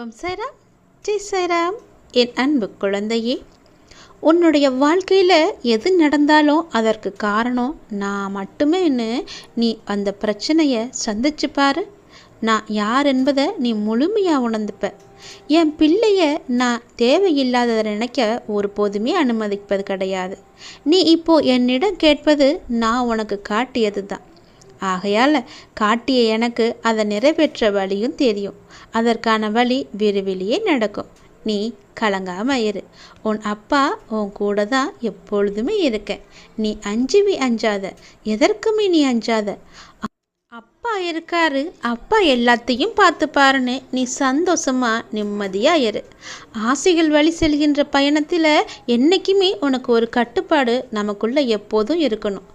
ஓம் சைராம். ஜெய் சைராம். என் அன்பு குழந்தையே உன்னுடைய வாழ்க்கையில் எது நடந்தாலும் அதற்கு காரணம் நான் மட்டுமேன்னு நீ அந்த பிரச்சனையை சந்திச்சு பாரு. நான் யார் என்பதை நீ முழுமையாக உணர்ந்துப்ப. என் பிள்ளைய நான் தேவையில்லாததை நினைக்க ஒருபோதுமே அனுமதிப்பது கிடையாது. நீ இப்போ என்னிடம் கேட்பது நான் உனக்கு காட்டியது தான் ஆகையால் காட்டிய எனக்கு அதை நிறைவேற்ற வழியும் தெரியும். அதற்கான வழி விரைவிலேயே நடக்கும். நீ கலங்காம இரு. உன் அப்பா உன் கூட தான் எப்பொழுதுமே இருக்க. நீ அஞ்சுவி அஞ்சாத. எதற்குமே நீ அஞ்சாத. அப்பா இருக்காரு. அப்பா எல்லாத்தையும் பார்த்து பாருன்னு நீ சந்தோஷமா நிம்மதியா இரு. ஆசைகள் வழி செல்கின்ற பயணத்தில் என்றைக்குமே உனக்கு ஒரு கட்டுப்பாடு நமக்குள்ள எப்போதும் இருக்கணும்.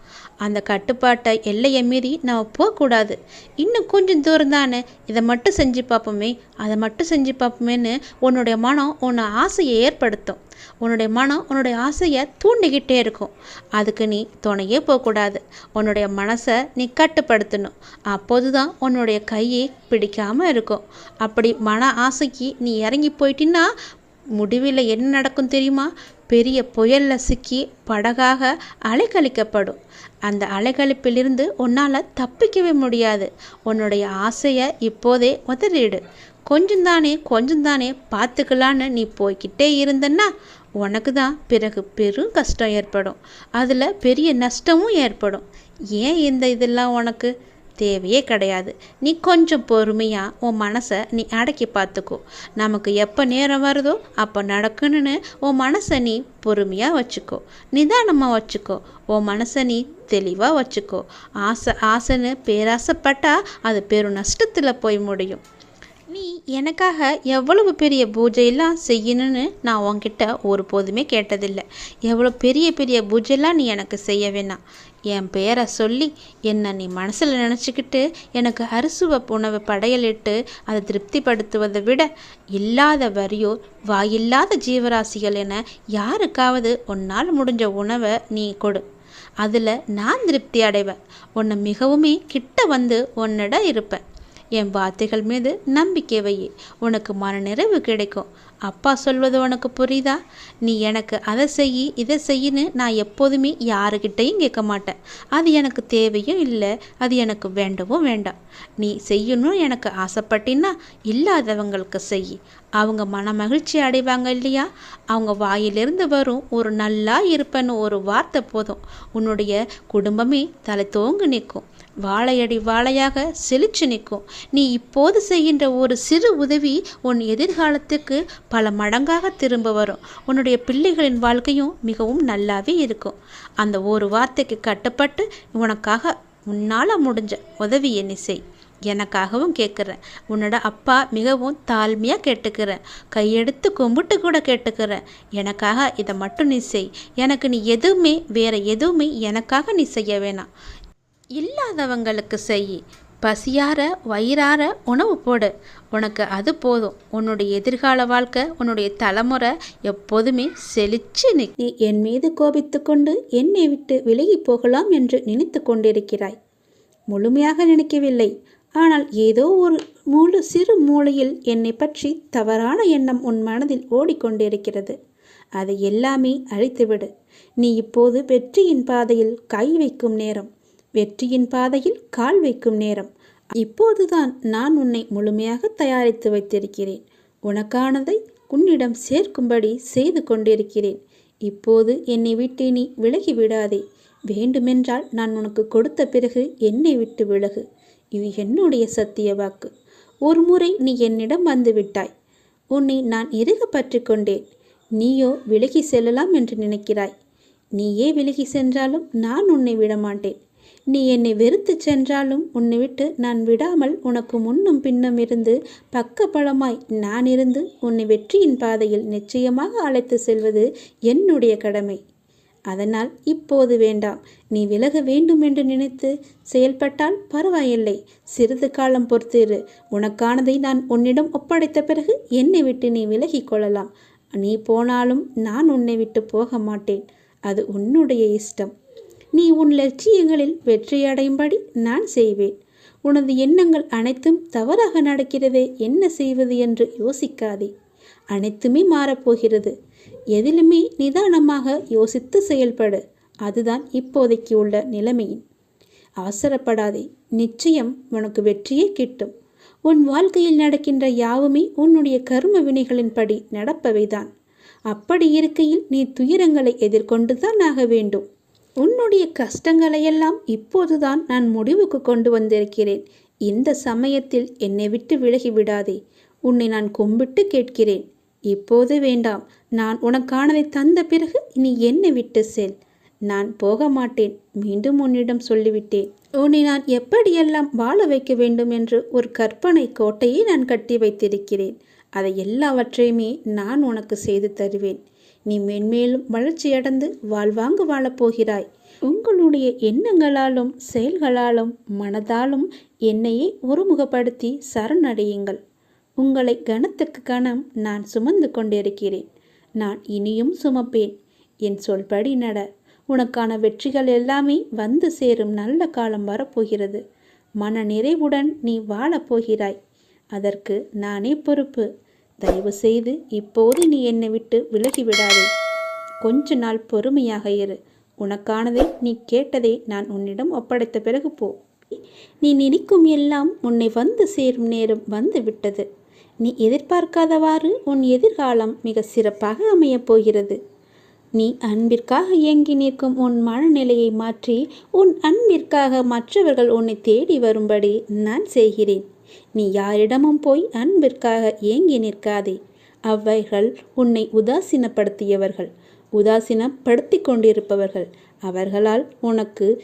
அந்த கட்டுப்பாட்டை எல்லையை மீறி நம்ம போகக்கூடாது. இன்னும் கொஞ்சம் தூரம் தானே? இதை மட்டும் செஞ்சு பார்ப்போமே. அதை மட்டும் செஞ்சு பார்ப்போமேன்னு உன்னுடைய மனம் உன்னை ஆசையை ஏற்படுத்தும். உன்னுடைய மனம் உன்னுடைய ஆசையை தூண்டிக்கிட்டே இருக்கும். அதுக்கு நீ துணையே போகக்கூடாது. உன்னுடைய மனசை நீ கட்டுப்படுத்தணும். அப்போது தான் உன்னுடைய கையை பிடிக்காமல் இருக்கும். அப்படி மன ஆசைக்கு நீ இறங்கி போயிட்டின்னா முடிவில் என்ன நடக்கும் தெரியுமா? பெரிய புயலில் சிக்கி படகாக அலைக்கழிக்கப்படும் அந்த அலைகழிப்பிலிருந்து உன்னால் தப்பிக்கவே முடியாது. உன்னுடைய ஆசையை இப்போதே உதறிடு. கொஞ்சம் தானே கொஞ்சம் தானே பார்த்துக்கலான்னு நீ போய்கிட்டே இருந்தன்னா உனக்கு தான் பிறகு பெரும் கஷ்டம் ஏற்படும். அதில் பெரிய நஷ்டமும் ஏற்படும். ஏன் இந்த இதெல்லாம் உனக்கு? தேவையே கிடையாது. நீ கொஞ்சம் பொறுமையாக உன் மனசை நீ அடக்கி பார்த்துக்கோ. நமக்கு எப்போ நேரம் வருதோ அப்போ நடக்கணும்னு உன் மனசை நீ பொறுமையாக வச்சுக்கோ. நிதானமாக வச்சுக்கோ. உன் மனசை நீ தெளிவாக வச்சுக்கோ. ஆசை ஆசைன்னு பேராசைப்பட்டா அது பெரும் நஷ்டத்தில் போய் முடியும். நீ எனக்காக எவ்வளவு பெரிய பூஜையெல்லாம் செய்யணும்னு நான் உன்கிட்ட ஒருபோதுமே கேட்டதில்லை. எவ்வளோ பெரிய பெரிய பூஜையெல்லாம் நீ எனக்கு செய்ய வேணாம். என் பேரை சொல்லி என்னை நீ மனசில் நினச்சிக்கிட்டு எனக்கு அரிசுவ உணவு படையலிட்டு அதை திருப்திப்படுத்துவதை விட இல்லாத வரியோ வாயில்லாத ஜீவராசிகள் என யாருக்காவது உன்னால் முடிஞ்ச உணவை நீ கொடு. அதில் நான் திருப்தி அடைவேன். உன்னை மிகவுமே கிட்ட வந்து உன்னிடம் இருப்பேன். என் வார்த்தைகள் மீது நம்பிக்கை வை உனக்கு மனநிறைவு கிடைக்கும். அப்பா சொல்வது உனக்கு புரியுதா? நீ எனக்கு அதை செய் இதை செய்யின்னு நான் எப்போதுமே யாருக்கிட்டையும் கேட்க மாட்டேன். அது எனக்கு தேவையும் இல்லை. அது எனக்கு வேண்டவும் வேண்டாம். நீ செய்யணும் எனக்கு ஆசைப்பட்டின்னா இல்லாதவங்களுக்கு செய் அவங்க மன மகிழ்ச்சி அடைவாங்க இல்லையா? அவங்க வாயிலிருந்து வரும் ஒரு நல்லா இருப்பேன்னு ஒரு வார்த்தை போதும். உன்னுடைய குடும்பமே தலை தோங்கு நிற்கும். வாழையடி வாழையாக செழிச்சு நிற்கும். நீ இப்போது செய்கின்ற ஒரு சிறு உதவி உன் எதிர்காலத்துக்கு பல மடங்காக திரும்ப வரும். உன்னுடைய பிள்ளைகளின் வாழ்க்கையும் மிகவும் நல்லாவே இருக்கும். அந்த ஒரு வார்த்தைக்கு கட்டுப்பட்டு உனக்காக உன்னால் முடிஞ்ச உதவி என்னை செய். எனக்காகவும் கேட்குறேன். உன்னோட அப்பா மிகவும் தாழ்மையாக கேட்டுக்கிறேன். கையெடுத்து கும்பிட்டு கூட கேட்டுக்கிறேன். எனக்காக இதை மட்டும் நீ செய். எனக்கு நீ எதுவுமே வேறு எதுவுமே எனக்காக நீ செய்ய வேணாம். இல்லாதவங்களுக்கு செய். பசியார வயிறார உணவு போடு. உனக்கு அது போதும். உன்னுடைய எதிர்கால வாழ்க்கை உன்னுடைய தலைமுறை எப்போதுமே செழிச்சு நீ என் மீது கோபித்து கொண்டு என்னை விட்டு விலகி போகலாம் என்று நினைத்து கொண்டிருக்கிறாய். முழுமையாக நினைக்கவில்லை. ஆனால் ஏதோ ஒரு மூல சிறு மூலையில் என்னை பற்றி தவறான எண்ணம் உன் மனதில் ஓடிக்கொண்டிருக்கிறது. அதை எல்லாமே அழித்துவிடு. நீ இப்போது வெற்றியின் பாதையில் கை வைக்கும் நேரம். வெற்றியின் பாதையில் கால் வைக்கும் நேரம். இப்போதுதான் நான் உன்னை முழுமையாக தயாரித்து வைத்திருக்கிறேன். உனக்கானதை உன்னிடம் சேர்க்கும்படி செய்து கொண்டிருக்கிறேன். இப்போது என்னை விட்டு நீ விலகி விடாதே. வேண்டுமென்றால் நான் உனக்கு கொடுத்த பிறகு என்னை விட்டு விலகு. இது என்னுடைய சத்திய வாக்கு. ஒரு முறை நீ என்னிடம் வந்து விட்டாய். உன்னை நான் இறுக பற்றி கொண்டேன். நீயோ விலகி செல்லலாம் என்று நினைக்கிறாய். நீயே விலகி சென்றாலும் நான் உன்னை விடமாட்டேன். நீ என்னை வெறுத்து சென்றாலும் உன்னை விட்டு நான் விடாமல் உனக்கு முன்னும் பின்னும் இருந்து பக்க பலமாய் நான் இருந்து உன்னை வெற்றியின் பாதையில் நிச்சயமாக அழைத்து செல்வது என்னுடைய கடமை. அதனால் இப்போது வேண்டாம். நீ விலக வேண்டும் என்று நினைத்து செயல்பட்டால் பரவாயில்லை. சிறிது காலம் பொறுத்திரு. உனக்கானதை நான் உன்னிடம் ஒப்படைத்த பிறகு என்னை விட்டு நீ விலகிக் கொள்ளலாம். நீ போனாலும் நான் உன்னை விட்டு போக மாட்டேன். அது உன்னுடைய இஷ்டம். நீ உன் லட்சியங்களில் வெற்றியடையும்படி நான் செய்வேன். உனது எண்ணங்கள் அனைத்தும் தவறாக நடக்கிறதே என்ன செய்வது என்று யோசிக்காதே. அனைத்துமே மாறப்போகிறது. எதிலுமே நிதானமாக யோசித்து செயல்படு. அதுதான் இப்போதைக்கு உள்ள நிலைமையின். அவசரப்படாதே. நிச்சயம் உனக்கு வெற்றியே கிட்டும். உன் வாழ்க்கையில் நடக்கின்ற யாவுமே உன்னுடைய கர்ம வினைகளின்படி நடப்பவைதான். அப்படி இருக்கையில் நீ துயரங்களை எதிர்கொண்டுதான் ஆக வேண்டும். உன்னுடைய கஷ்டங்களையெல்லாம் இப்போதுதான் நான் முடிவுக்கு கொண்டு வந்திருக்கிறேன். இந்த சமயத்தில் என்னை விட்டு விலகி விடாதே. உன்னை நான் கும்பிட்டு கேட்கிறேன். இப்போது வேண்டாம். நான் உனக்கானதை தந்த பிறகு நீ என்னை விட்டு செல். நான் போக மாட்டேன். மீண்டும் உன்னிடம் சொல்லிவிட்டேன். உன்னை நான் எப்படியெல்லாம் வாழ வைக்க வேண்டும் என்று ஒரு கற்பனை கோட்டையை நான் கட்டி வைத்திருக்கிறேன். அதை எல்லாவற்றையுமே நான் உனக்கு செய்து தருவேன். நீ மென்மேலும் வளர்ச்சியடைந்து வாழ்வாங்கு வாழப்போகிறாய். உங்களுடைய எண்ணங்களாலும் செயல்களாலும் மனதாலும் என்னையே ஒருமுகப்படுத்தி சரணடையுங்கள். உங்களை கணத்துக்கு கணம் நான் சுமந்து கொண்டிருக்கிறேன். நான் இனியும் சுமப்பேன். என் சொல்படி நட. உனக்கான வெற்றிகள் எல்லாமே வந்து சேரும் நல்ல காலம் வரப்போகிறது. மன நிறைவுடன் நீ வாழப்போகிறாய். அதற்கு நானே பொறுப்பு. தயவு செய்து இப்போது நீ என்னை விட்டு விலகி விடாதே கொஞ்ச நாள் பொறுமையாக இரு. உனக்கானதை நீ கேட்டதை நான் உன்னிடம் ஒப்படைத்த பிறகு போ. நீ நினைக்கும் எல்லாம் உன்னை வந்து சேரும் நேரம் வந்து விட்டது. நீ எதிர்பார்க்காதவாறு உன் எதிர்காலம் மிக சிறப்பாக அமையப் போகிறது. நீ அன்பிற்காக இயங்கி நிற்கும் உன் மனநிலையை மாற்றி உன் அன்பிற்காக மற்றவர்கள் உன்னை தேடி வரும்படி நான் செய்கிறேன். நீ யாரிடமும் போய் அன்பிற்காக ஏங்கி நிற்காதே. அவைகள் உன்னை உதாசீனப்படுத்தியவர்கள் உதாசீனப்படுத்தி கொண்டிருப்பவர்கள். அவர்களால் உனக்கு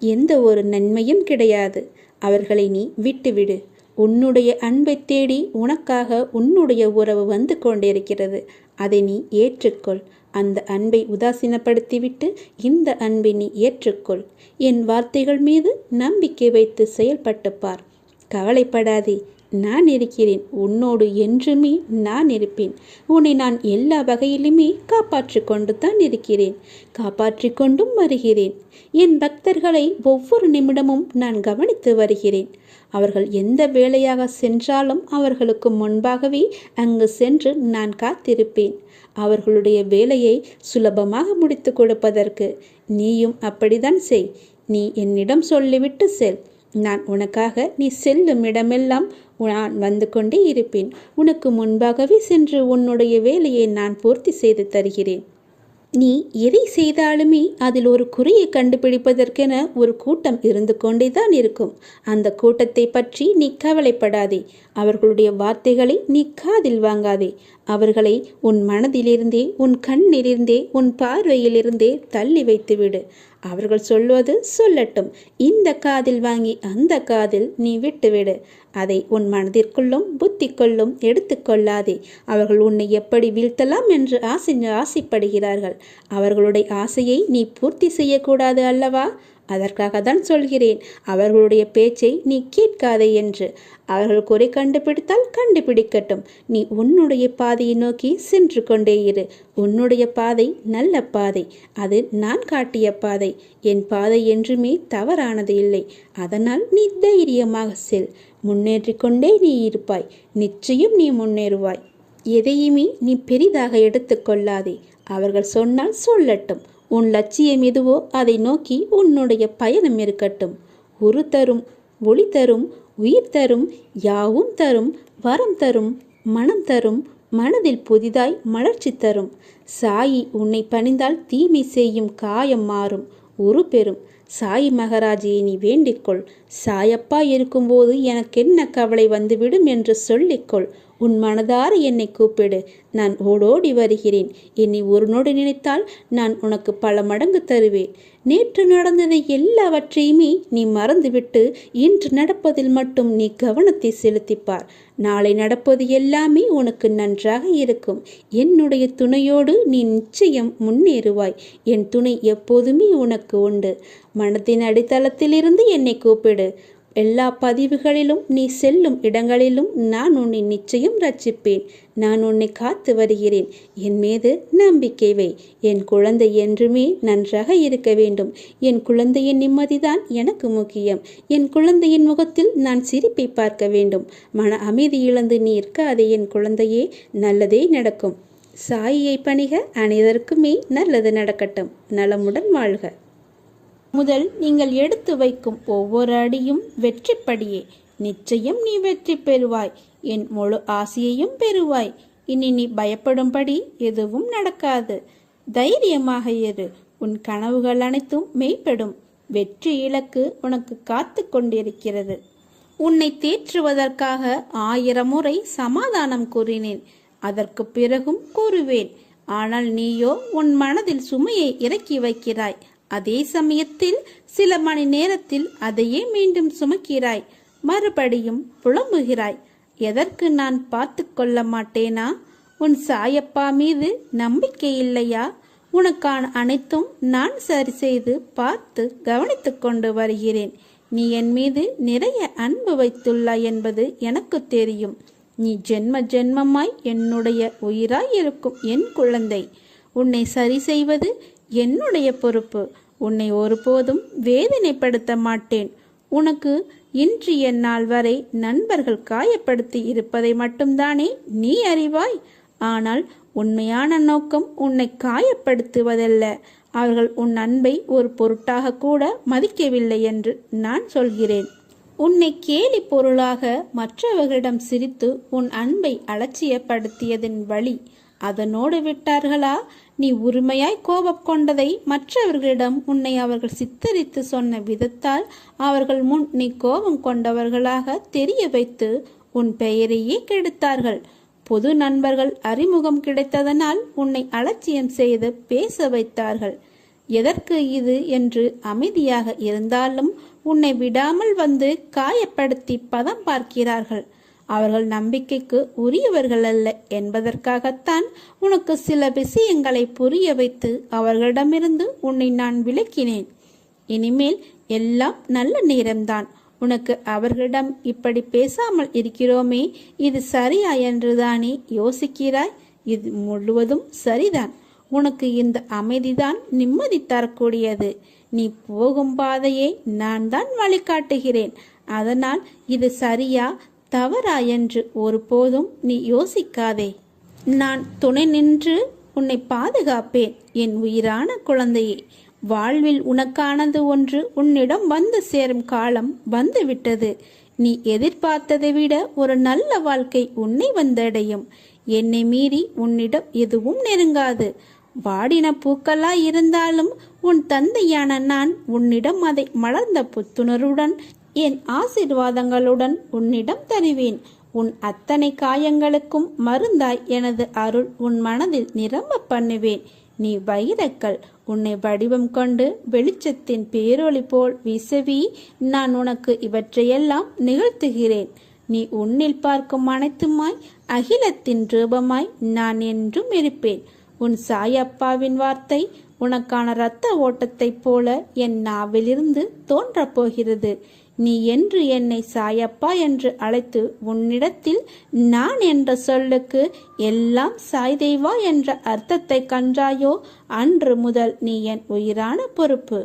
எந்த ஒரு நன்மையும் கிடையாது. அவர்களை நீ விட்டுவிடு. உன்னுடைய அன்பை தேடி உனக்காக உன்னுடைய உறவு வந்து கொண்டிருக்கிறது. அதை நீ ஏற்றுக்கொள். அந்த அன்பை உதாசீனப்படுத்திவிட்டு இந்த அன்பை நீ ஏற்றுக்கொள். என் வார்த்தைகள் மீது நம்பிக்கை வைத்து செயல்பட்டு பார். கவலைப்படாதே நான் இருக்கிறேன். உன்னோடு என்றுமே நான் இருப்பேன். உன்னை நான் எல்லா வகையிலுமே காப்பாற்றி கொண்டு தான் இருக்கிறேன். காப்பாற்றி கொண்டும் வருகிறேன். என் பக்தர்களை ஒவ்வொரு நிமிடமும் நான் கவனித்து வருகிறேன். அவர்கள் எந்த வேலையாக சென்றாலும் அவர்களுக்கு முன்பாகவே அங்கு சென்று நான் காத்திருப்பேன். அவர்களுடைய வேலையை சுலபமாக முடித்து கொடுப்பதற்கு நீயும் அப்படிதான் செய். நீ என்னிடம் சொல்லிவிட்டு செல். நான் உனக்காக நீ செல்லும் இடமெல்லாம் நான் வந்து கொண்டே இருப்பேன். உனக்கு முன்பாகவே சென்று உன்னுடைய வேலையை நான் பூர்த்தி செய்து தருகிறேன். நீ எதை செய்தாலுமே அதில் ஒரு குறையை கண்டுபிடிப்பதற்கென ஒரு கூட்டம் இருந்து கொண்டே தான் இருக்கும். அந்த கூட்டத்தை பற்றி நீ கவலைப்படாதே. அவர்களுடைய வார்த்தைகளை நீ காதில் வாங்காதே. அவர்களை உன் மனதிலிருந்தே உன் கண்ணிலிருந்தே உன் பார்வையிலிருந்தே தள்ளி வைத்துவிடு. அவர்கள் சொல்வது சொல்லட்டும். இந்த காதில் வாங்கி அந்த காதில் நீ விட்டுவிடு. அதை உன் மனதிற்குள்ளும் புத்திக்குள்ளும் எடுத்துக்கொள்ளாதே அவர்கள் உன்னை எப்படி வீழ்த்தலாம் என்று ஆசை ஆசைப்படுகிறார்கள். அவர்களுடைய ஆசையை நீ பூர்த்தி செய்யக்கூடாது அல்லவா? அதற்காக தான் சொல்கிறேன் அவர்களுடைய பேச்சை நீ கேட்காதே என்று. அவர்கள் குறை கண்டுபிடித்தால் கண்டுபிடிக்கட்டும். நீ உன்னுடைய பாதையை நோக்கி சென்று கொண்டே இரு. உன்னுடைய பாதை நல்ல பாதை. அது நான் காட்டிய பாதை. என் பாதை என்றுமே தவறானது இல்லை. அதனால் நீ தைரியமாக செல். முன்னேற்றி கொண்டே நீ இருப்பாய். நிச்சயம் நீ முன்னேறுவாய். எதையுமே நீ பெரிதாக எடுத்துக்கொள்ளாதே அவர்கள் சொன்னால் சொல்லட்டும். உன் லட்சியம் எதுவோ அதை நோக்கி உன்னுடைய பயணம் இருக்கட்டும். உரு தரும் ஒளி தரும் உயிர் தரும் யாவும் தரும் வரம் தரும் மனம் தரும் மனதில் புதிதாய் மலர்ச்சி தரும். சாயி உன்னை பணிந்தால் தீமை செய்யும் காயம் மாறும். உரு பெறும் சாய் மகராஜியை நீ வேண்டிக்கொள். சாயப்பா இருக்கும்போது எனக்கென்ன கவலை வந்துவிடும் என்று சொல்லிக்கொள். உன் மனதார என்னை கூப்பிடு. நான் ஓடோடி வருகிறேன். என்னை ஒரு நொடி நினைத்தால் நான் உனக்கு பல மடங்கு தருவேன். நேற்று நடந்ததை எல்லாவற்றையுமே நீ மறந்துவிட்டு இன்று நடப்பதில் மட்டும் நீ கவனத்தை செலுத்திப்பார். நாளை நடப்பது எல்லாமே உனக்கு நன்றாக இருக்கும். என்னுடைய துணையோடு நீ நிச்சயம் முன்னேறுவாய். என் துணை எப்போதுமே உனக்கு உண்டு. மனத்தின் அடித்தளத்திலிருந்து என்னை கூப்பிடு. எல்லா பதிவுகளிலும் நீ செல்லும் இடங்களிலும் நான் உன்னை நிச்சயம் ரட்சிப்பேன். நான் உன்னை காத்து வருகிறேன். என் மீது நம்பிக்கை வை. என் குழந்தை என்றுமே நன்றாக இருக்க வேண்டும். என் குழந்தையின் நிம்மதிதான் எனக்கு முக்கியம். என் குழந்தையின் முகத்தில் நான் சிரிப்பை பார்க்க வேண்டும். மன அமைதி இழந்து நீ இருக்காதே என் குழந்தையே. நல்லதே நடக்கும். சாயியை பணிக. அனைவருக்குமே நல்லது நடக்கட்டும். நலமுடன் வாழ்க. முதல் நீங்கள் எடுத்து வைக்கும் ஒவ்வொரு அடியும் வெற்றிப்படியே. நிச்சயம் நீ வெற்றி பெறுவாய். என் முழு ஆசையையும் பெறுவாய். இனி நீ பயப்படும்படி எதுவும் நடக்காது. தைரியமாக இரு. உன் கனவுகள் அனைத்தும் மெய்ப்படும் வெற்றி இலக்கு உனக்கு காத்து கொண்டிருக்கிறது. உன்னை தேற்றுவதற்காக ஆயிரம் முறை சமாதானம் கூறினேன். அதற்கு பிறகும் கூறுவேன். ஆனால் நீயோ உன் மனதில் சுமையை இறக்கி வைக்கிறாய். அதே சமயத்தில் சில மணி நேரத்தில் அதையே மீண்டும் சுமக்கிறாய். மறுபடியும் புலம்புகிறாய். எதற்கு நான் பார்த்து கொள்ள மாட்டேனா? உன் சாயப்பா மீது நம்பிக்கை இல்லையா? உனக்கான அனைத்தும் நான் சரி செய்து பார்த்து கவனித்துக் கொண்டு வருகிறேன். நீ என் மீது நிறைய அன்பு வைத்துள்ளாய் என்பது எனக்கு தெரியும். நீ ஜென்ம ஜென்மமாய் என்னுடைய உயிராய் இருக்கும் என் குழந்தை. உன்னை சரி செய்வது என்னுடைய பொறுப்பு. உன்னை ஒருபோதும் வேதனைப்படுத்த மாட்டேன். உனக்கு இன்று எந்நாள் வரை நண்பர்கள் காயப்படுத்தி இருப்பதை மட்டும்தானே நீ அறிவாய். ஆனால் உண்மையான நோக்கம் உன்னை காயப்படுத்துவதல்ல. அவர்கள் உன் அன்பை ஒரு பொருட்டாக கூட மதிக்கவில்லை என்று நான் சொல்கிறேன். உன்னை கேலி பொருளாக மற்றவர்களிடம் சிரித்து உன் அன்பை அலட்சியப்படுத்தியதன் வழி அதனோடு விட்டார்களா நீ உரிமையாய் கோபம் கொண்டதை மற்றவர்களிடம் உன்னை அவர்கள் சித்தரித்து சொன்ன விதத்தால் அவர்கள் முன் நீ கோபம் கொண்டவர்களாக தெரிய வைத்து உன் பெயரையே கெடுத்தார்கள். பொது நண்பர்கள் அறிமுகம் கிடைத்ததனால் உன்னை அலட்சியம் செய்து பேச வைத்தார்கள். எதற்கு இது என்று அமைதியாக இருந்தாலும் உன்னை விடாமல் வந்து காயப்படுத்தி பதம் பார்க்கிறார்கள். அவர்கள் நம்பிக்கைக்கு உரியவர்கள் அல்ல என்பதற்காகத்தான் உனக்கு சில விஷயங்களை புரிய வைத்து அவர்களிடமிருந்து உன்னை நான் விளக்கினேன் இனிமேல் எல்லாம் நல்ல நேரம்தான். உனக்கு அவர்களிடம் இப்படி பேசாமல் இருக்கிறோமே இது சரியா என்றுதானே யோசிக்கிறாய்? இது முழுவதும் சரிதான். உனக்கு இந்த அமைதிதான் நிம்மதி தரக்கூடியது. நீ போகும் பாதையை நான் தான் வழிகாட்டுகிறேன். அதனால் இது சரியா தவறா என்று ஒருபோதும் நீ யோசிக்காதே. நான் துணை நின்று உன்னை பாதுகாப்பேன் என் உயிரான குழந்தையே. வாழ்வில் உனக்கானது ஒன்று உன்னிடம் வந்து சேரும் காலம் வந்துவிட்டது. நீ எதிர்பார்த்ததை விட ஒரு நல்ல வாழ்க்கை உன்னை வந்தடையும். என்னை மீறி உன்னிடம் எதுவும் நெருங்காது. வாடின பூக்களாய் இருந்தாலும் உன் தந்தையான நான் உன்னிடம் அதை மலர்ந்த புத்துணர்வுடன் என் ஆசிர்வாதங்களுடன் உன்னிடம் தருவேன். உன் அத்தனை காயங்களுக்கும் மருந்தாய் எனது அருள் உன் மனதில் நிரம்ப பண்ணுவேன். நீ வைரக்கல் உன்னை வடிவம் கொண்டு வெளிச்சத்தின் பேரொளி போல் விசவி நான் உனக்கு இவற்றையெல்லாம் நிகழ்த்துகிறேன். நீ உன்னில் பார்க்கும் அனைத்துமாய் அகிலத்தின் ரூபமாய் நான் என்றும் இருப்பேன். உன் சாயப்பாவின் வார்த்தை உனக்கான இரத்த ஓட்டத்தைப் போல என் நாவிலிருந்து தோன்றப் போகிறது. நீ என்று என்னை சாயப்பா என்று அழைத்து உன்னிடத்தில் நான் என்ற சொல்லுக்கு எல்லாம் சாய்தேவா என்ற அர்த்தத்தை கன்றாயோ அன்று முதல் நீ என் உயிரான பொறுப்பு.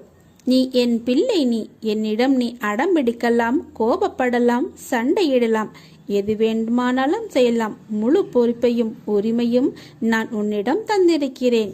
நீ என் பிள்ளை நீ. என்னிடம் நீ அடம்பிடிக்கலாம் கோபப்படலாம் சண்டையிடலாம். எது வேண்டுமானாலும் செய்யலாம். முழு பொறுப்பையும் உரிமையும் நான் உன்னிடம் தந்திருக்கிறேன்.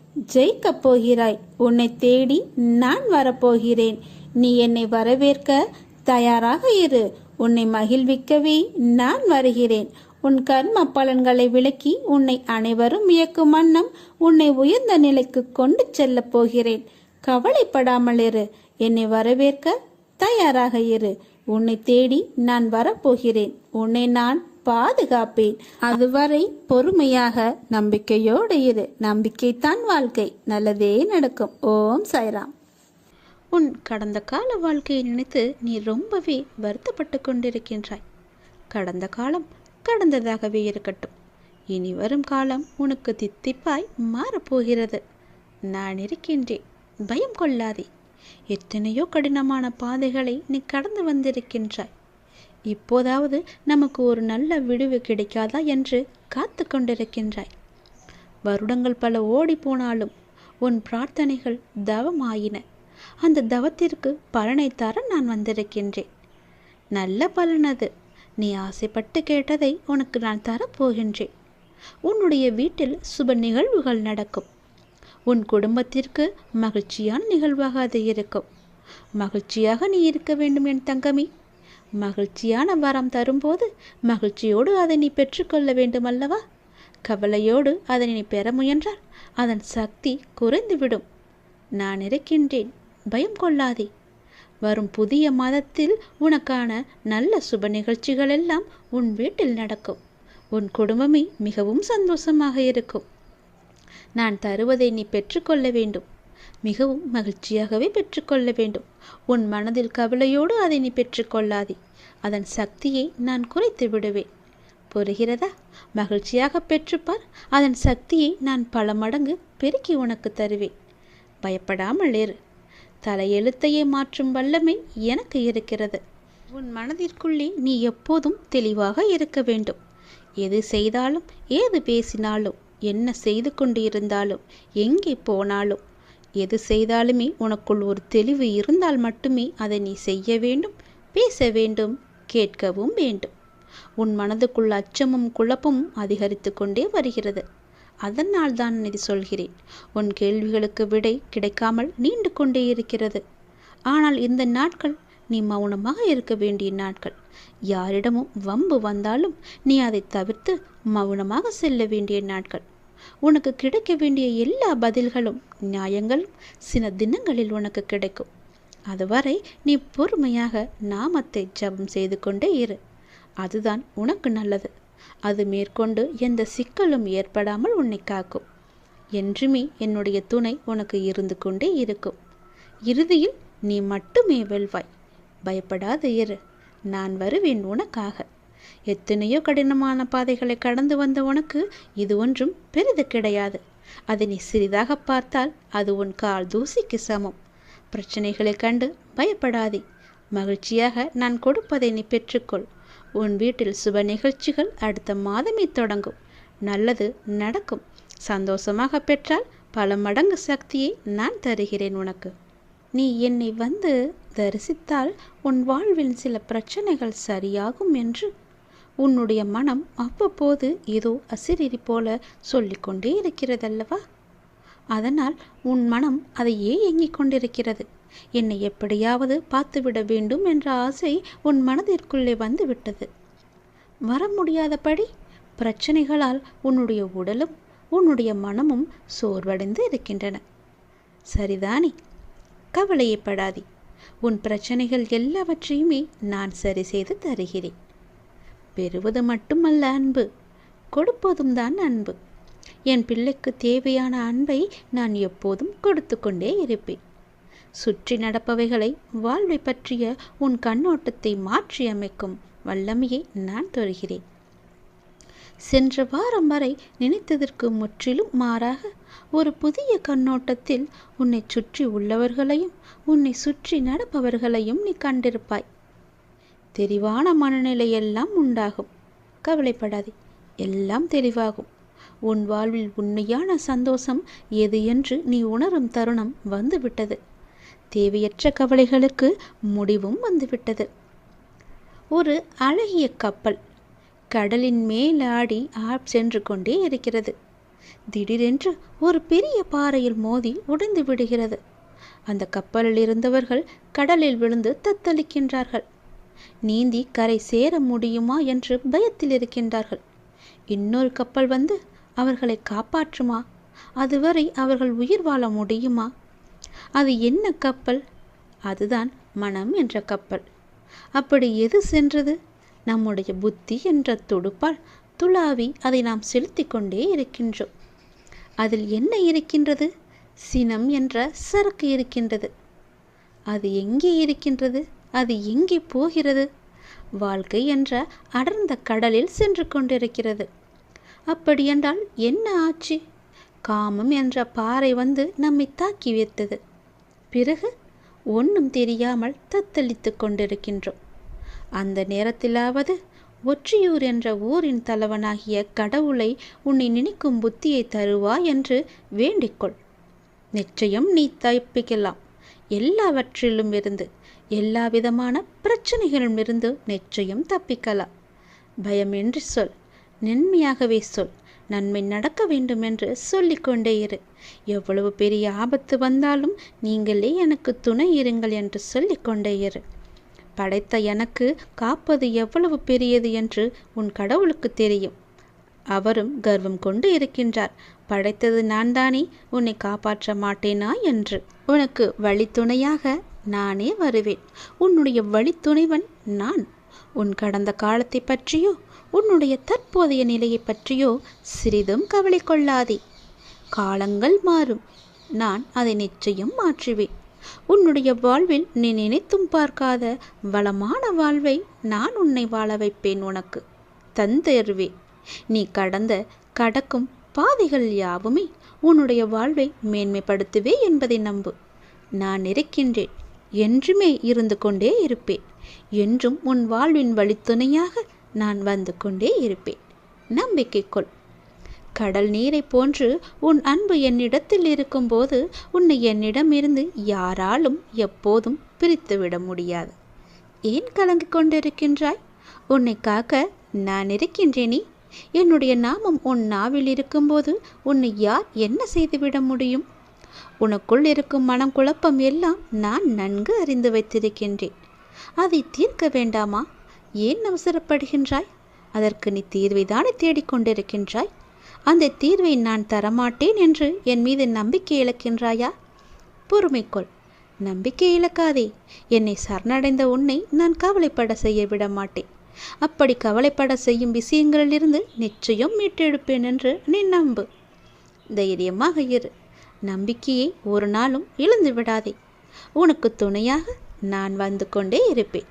ஜெயிக்கப் போகிறாய். உன்னை தேடி நான் வரப்போகிறேன். நீ என்னை வரவேற்க தயாராக இரு. உன்னை மகிழ்விக்கவே நான் வருகிறேன். உன் கர்ம பலன்களை விளக்கி உன்னை அனைவரும் வியக்கும் வண்ணம் உன்னை உயர்ந்த நிலைக்கு கொண்டு செல்லப் போகிறேன். கவலைப்படாமல் இரு. என்னை வரவேற்க தயாராக இரு. உன்னை தேடி நான் வரப்போகிறேன். உன்னை நான் பாதுகாப்பேன். அதுவரை பொறுமையாக நம்பிக்கையோடு இரு. நம்பிக்கைத்தான் வாழ்க்கை. நல்லதே நடக்கும். ஓம் சாய்ராம். உன் கடந்த கால வாழ்க்கையை நினைத்து நீ ரொம்பவே வருத்தப்பட்டு கொண்டிருக்கின்றாய். கடந்த காலம் கடந்ததாகவே இருக்கட்டும். இனி வரும் காலம் உனக்கு தித்திப்பாய் மாறப்போகிறது. நான் இருக்கின்றேன். பயம் கொள்ளாதே. எத்தனையோ கடினமான பாதைகளை நீ கடந்து வந்திருக்கின்றாய். இப்போதாவது நமக்கு ஒரு நல்ல விடுவு கிடைக்காதா என்று காத்து கொண்டிருக்கின்றாய். வருடங்கள் பல ஓடி போனாலும் உன் பிரார்த்தனைகள் தவமாயின. அந்த தவத்திற்கு பலனை தர நான் வந்திருக்கின்றேன். நல்ல பலன் அது. நீ ஆசைப்பட்டு கேட்டதை உனக்கு நான் தரப்போகின்றேன். உன்னுடைய வீட்டில் சுப நிகழ்வுகள் நடக்கும். உன் குடும்பத்திற்கு மகிழ்ச்சியான நிகழ்வாக அது இருக்கும். மகிழ்ச்சியாக நீ இருக்க வேண்டும் என் தங்கமி. மகிழ்ச்சியான வரம் தரும்போது மகிழ்ச்சியோடு அதை நீ பெற்றுக்கொள்ள வேண்டும் அல்லவா கவலையோடு அதனை நீ பெற முயன்றால் அதன் சக்தி குறைந்துவிடும். நான் இருக்கின்றேன் பயம் கொள்ளாதே. வரும் புதிய மாதத்தில் உனக்கான நல்ல சுப நிகழ்ச்சிகள் எல்லாம் உன் வீட்டில் நடக்கும். உன் குடும்பமே மிகவும் சந்தோஷமாக இருக்கும். நான் தருவதை நீ பெற்றுக்கொள்ள வேண்டும். மிகவும் மகிழ்ச்சியாகவே பெற்றுக்கொள்ள வேண்டும். உன் மனதில் கவலையோடு அதை நீ பெற்றுக்கொள்ளாதே. அதன் சக்தியை நான் குறைத்து விடுவேன். புரிகிறதா? மகிழ்ச்சியாக பெற்றுப்பார். அதன் சக்தியை நான் பல மடங்கு பெருக்கி உனக்கு தருவேன். பயப்படாமல் இரு. தலையெழுத்தையே மாற்றும் வல்லமை எனக்கு இருக்கிறது. உன் மனதிற்குள்ளே நீ எப்போதும் தெளிவாக இருக்க வேண்டும். எது செய்தாலும் ஏது பேசினாலும் என்ன செய்து கொண்டு இருந்தாலும் எங்கே போனாலும் எது செய்தாலுமே உனக்குள் ஒரு தெளிவு இருந்தால் மட்டுமே அதை நீ செய்ய வேண்டும் பேச வேண்டும் கேட்கவும் வேண்டும். உன் மனதுக்குள் அச்சமும் குழப்பமும் அதிகரித்து கொண்டே வருகிறது. அதனால் தான் இது சொல்கிறேன். உன் கேள்விகளுக்கு விடை கிடைக்காமல் நீண்டு கொண்டே இருக்கிறது. ஆனால் இந்த நாட்கள் நீ மௌனமாக இருக்க வேண்டிய நாட்கள். யாரிடமும் வம்பு வந்தாலும் நீ அதை தவிர்த்து மௌனமாக செல்ல வேண்டிய நாட்கள். உனக்கு கிடைக்க வேண்டிய எல்லா பதில்களும் நியாயங்களும் சில தினங்களில் உனக்கு கிடைக்கும். அதுவரை நீ பொறுமையாக நாமத்தை ஜபம் செய்து கொண்டே இரு. அதுதான் உனக்கு நல்லது. அது மேற்கொண்டு எந்த சிக்கலும் ஏற்படாமல் உன்னை காக்கும். என்றுமே என்னுடைய துணை உனக்கு இருந்து கொண்டே இருக்கும். இறுதியில் நீ மட்டுமே வெல்வாய். பயப்படாத இரு. நான் வருவேன் உனக்காக. எத்தனையோ கடினமான பாதைகளை கடந்து வந்த உனக்கு இது ஒன்றும் பெரிது கிடையாது. அதை நீ சிறிதாக பார்த்தால் அது உன் கால் தூசிக்கு சமம். பிரச்சனைகளை கண்டு பயப்படாதே. மகிழ்ச்சியாக நான் கொடுப்பதை நீ பெற்றுக்கொள். உன் வீட்டில் சுப நிகழ்ச்சிகள் அடுத்த மாதமே தொடங்கும். நல்லது நடக்கும். சந்தோஷமாக பெற்றால் பல மடங்கு சக்தியை நான் தருகிறேன் உனக்கு. நீ என்னை வந்து தரிசித்தால் உன் வாழ்வில் சில பிரச்சனைகள் சரியாகும் என்று உன்னுடைய மனம் அவ்வப்போது ஏதோ அசிரிரி போல சொல்லிக்கொண்டே இருக்கிறதல்லவா? அதனால் உன் மனம் அதையே ஏங்கிக் கொண்டிருக்கிறது. என்னை எப்படியாவது பார்த்துவிட வேண்டும் என்ற ஆசை உன் மனதிற்குள்ளே வந்துவிட்டது. வர முடியாதபடி பிரச்சனைகளால் உன்னுடைய உடலும் உன்னுடைய மனமும் சோர்வடைந்து இருக்கின்றன. சரிதானே? கவலையப்படாதே. உன் பிரச்சனைகள் எல்லாவற்றையுமே நான் சரி செய்து தருகிறேன். பெறுவது மட்டுமல்ல அன்பு. கொடுப்பதும் தான் அன்பு. என் பிள்ளைக்கு தேவையான அன்பை நான் எப்போதும் கொடுத்து கொண்டே இருப்பேன். சுற்றி நடப்பவைகளை வாழ்வை பற்றிய உன் கண்ணோட்டத்தை மாற்றி அமைக்கும் வல்லமையை நான் தருகிறேன். சென்ற வாரம் வரை நினைத்ததற்கு முற்றிலும் மாறாக ஒரு புதிய கண்ணோட்டத்தில் உன்னை சுற்றி உள்ளவர்களையும் உன்னை சுற்றி நடப்பவர்களையும் நீ கண்டிருப்பாய். தெளிவான மனநிலையெல்லாம் உண்டாகும். கவலைப்படாதே எல்லாம் தெளிவாகும். உன் வாழ்வில் உண்மையான சந்தோஷம் எது என்று நீ உணரும் தருணம் வந்துவிட்டது. தேவையற்ற கவலைகளுக்கு முடிவும் வந்துவிட்டது. ஒரு அழகிய கப்பல் கடலின் மேலாடி ஆப் சென்று கொண்டே இருக்கிறது. திடீரென்று ஒரு பெரிய பாறையில் மோதி உடைந்து விடுகிறது. அந்த கப்பலில் இருந்தவர்கள் கடலில் விழுந்து தத்தளிக்கின்றார்கள். நீந்தி கரை சேர முடியுமா என்று பயத்தில் இருக்கின்றார்கள். இன்னொரு கப்பல் வந்து அவர்களை காப்பாற்றுமா? அதுவரை அவர்கள் உயிர் வாழ முடியுமா? அது என்ன கப்பல்? அதுதான் மனம் என்ற கப்பல். அப்படி எது சென்றது? நம்முடைய புத்தி என்ற துடுப்பால் துளாவி அதை நாம் செலுத்தி கொண்டே இருக்கின்றோம். அதில் என்ன இருக்கின்றது? சினம் என்ற சரக்கு இருக்கின்றது. அது எங்கே இருக்கின்றது? அது எங்கே போகிறது? வாழ்க்கை என்ற அடர்ந்த கடலில் சென்று கொண்டிருக்கிறது. அப்படியென்றால் என்ன ஆச்சு? காமம் என்ற பாறை வந்து நம்மை தாக்கி வைத்தது. பிறகு ஒன்றும் தெரியாமல் தத்தளித்து கொண்டிருக்கின்றோம். அந்த நேரத்திலாவது ஒற்றியூர் என்ற ஊரின் தலைவனாகிய கடவுளை உன்னை நினைக்கும் புத்தியை தருவா என்று வேண்டிக்கொள் நிச்சயம் நீ தப்பிக்கலாம். எல்லாவற்றிலும் இருந்து எல்லா விதமான பிரச்சனைகளிலிருந்து நிச்சயம் தப்பிக்கலாம். பயமின்றி சொல் நன்மையாகவே சொல் நன்மை நடக்க வேண்டும் என்று சொல்லிக்கொண்டே இரு. எவ்வளவு பெரிய ஆபத்து வந்தாலும் நீங்களே எனக்கு துணை இருங்கள் என்று சொல்லிக்கொண்டே இரு. படைத்த எனக்கு காப்பது எவ்வளவு பெரியது என்று உன் கடவுளுக்கு தெரியும். அவரும் கர்வம் கொண்டு இருக்கின்றார். படைத்தது நான் தானே உன்னை காப்பாற்ற மாட்டேனா என்று. உனக்கு வழித்துணையாக நானே வருவேன். உன்னுடைய வழித்துணைவன் நான். உன் கடந்த காலத்தை பற்றியோ உன்னுடைய தற்போதைய நிலையை பற்றியோ சிறிதும் கவலை கொள்ளாதே. காலங்கள் மாறும். நான் அதை நிச்சயம் மாற்றுவேன். உன்னுடைய வாழ்வில் நீ நினைத்தும் பார்க்காத வளமான வாழ்வை நான் உன்னை வாழ வைப்பேன் உனக்கு. தந்தருவேன் நீ கடந்த கடக்கும் பாதைகள் யாவுமே உன்னுடைய வாழ்வை மேன்மைப்படுத்துவே என்பதை நம்பு. நான் இருக்கின்றேன். என்றுமே இருந்து கொண்டே இருப்பேன். என்றும் உன் வாழ்வின் வழித்துணையாக நான் வந்து கொண்டே இருப்பேன். நம்பிக்கை கொள் கடல் நீரை போன்று உன் அன்பு என்னிடத்தில் இருக்கும்போது உன்னை என்னிடமிருந்து யாராலும் எப்போதும் பிரித்துவிட முடியாது. ஏன் கலங்கிக் கொண்டிருக்கின்றாய்? உன்னை காக்க நான் இருக்கின்றேனே. என்னுடைய நாமம் உன் நாவில் இருக்கும்போது உன்னை யார் என்ன செய்துவிட முடியும்? உனக்குள் இருக்கும் மனம் குழப்பம் எல்லாம் நான் நன்கு அறிந்து வைத்திருக்கின்றேன். அதை தீர்க்க வேண்டாமா? ஏன் அவசரப்படுகின்றாய்? அதற்கு நீ தீர்வைதானே தேடிக்கொண்டிருக்கின்றாய் அந்த தீர்வை நான் தரமாட்டேன் என்று என் மீது நம்பிக்கை இழக்கின்றாயா? பொறுமைக்கொள் நம்பிக்கை இழக்காதே. என்னை சரணடைந்த உன்னை நான் கவலைப்பட செய்ய விட மாட்டேன். அப்படி கவலைப்பட செய்யும் விஷயங்களிலிருந்து நிச்சயம் மீட்டெடுப்பேன் என்று நீ நம்பு. தைரியமாக இரு. நம்பிக்கையை ஒரு நாளும் இழந்து விடாதே. உனக்கு துணையாக நான் வந்து கொண்டே இருப்பேன்.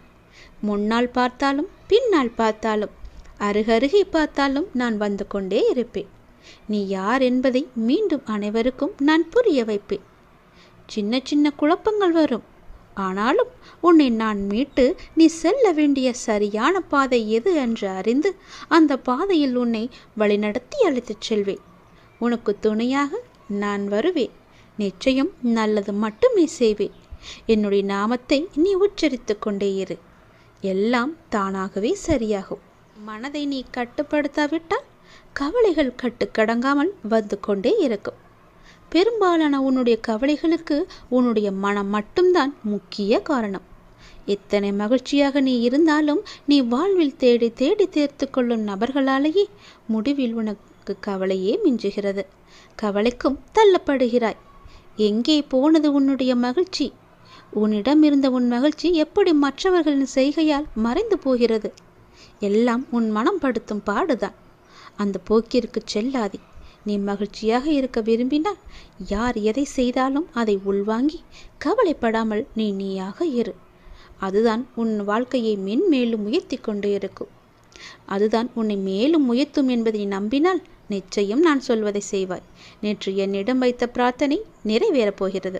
முன்னால் பார்த்தாலும் பின்னால் பார்த்தாலும் அருகருகே பார்த்தாலும் நான் வந்து கொண்டே இருப்பேன். நீ யார் என்பதை மீண்டும் அனைவருக்கும் நான் புரிய வைப்பேன். சின்ன சின்ன குழப்பங்கள் வரும். ஆனாலும் உன்னை நான் மீட்டு நீ செல்ல வேண்டிய சரியான பாதை எது என்று அறிந்து அந்த பாதையில் உன்னை வழிநடத்தி அழைத்துச் செல்வேன். உனக்கு துணையாக நான் வருவேன். நிச்சயம் நல்லது மட்டுமே செய்வேன். என்னுடைய நாமத்தை நீ உச்சரித்து கொண்டே இரு. எல்லாம் தானாகவே சரியாகும். மனதை நீ கட்டுப்படுத்தாவிட்டால் கவலைகள் கட்டுக்கடங்காமல் வந்து கொண்டே இருக்கும். பெரும்பாலான உன்னுடைய கவலைகளுக்கு உன்னுடைய மனம் மட்டும்தான் முக்கிய காரணம். எத்தனை மகிழ்ச்சியாக நீ இருந்தாலும் நீ வாழ்வில் தேடி தேடி தேர்த்து கொள்ளும் நபர்களாலேயே முடிவில் உனக்கு கவலையே மிஞ்சுகிறது. கவலைக்கும் தள்ளப்படுகிறாய். எங்கே போனது உன்னுடைய மகிழ்ச்சி? உன்னிடம் இருந்த உன் மகிழ்ச்சி எப்படி மற்றவர்களின் செய்கையால் மறைந்து போகிறது? எல்லாம் உன் மனம் படுத்தும் பாடுதான். அந்த போக்கிற்கு செல்லாதே. நீ மகிழ்ச்சியாக இருக்க விரும்பினால் யார் எதை செய்தாலும் அதை உள்வாங்கி கவலைப்படாமல் நீ நீயாக இரு. அதுதான் உன் வாழ்க்கையை மென்மேலும் உயர்த்தி கொண்டு இருக்கும். அதுதான் உன்னை மேலும் உயர்த்தும் என்பதை நம்பினால் நிச்சயம் நான் சொல்வதை செய்வாய். நேற்று என்னிடம் வைத்த பிரார்த்தனை நிறைவேறப் போகிறது.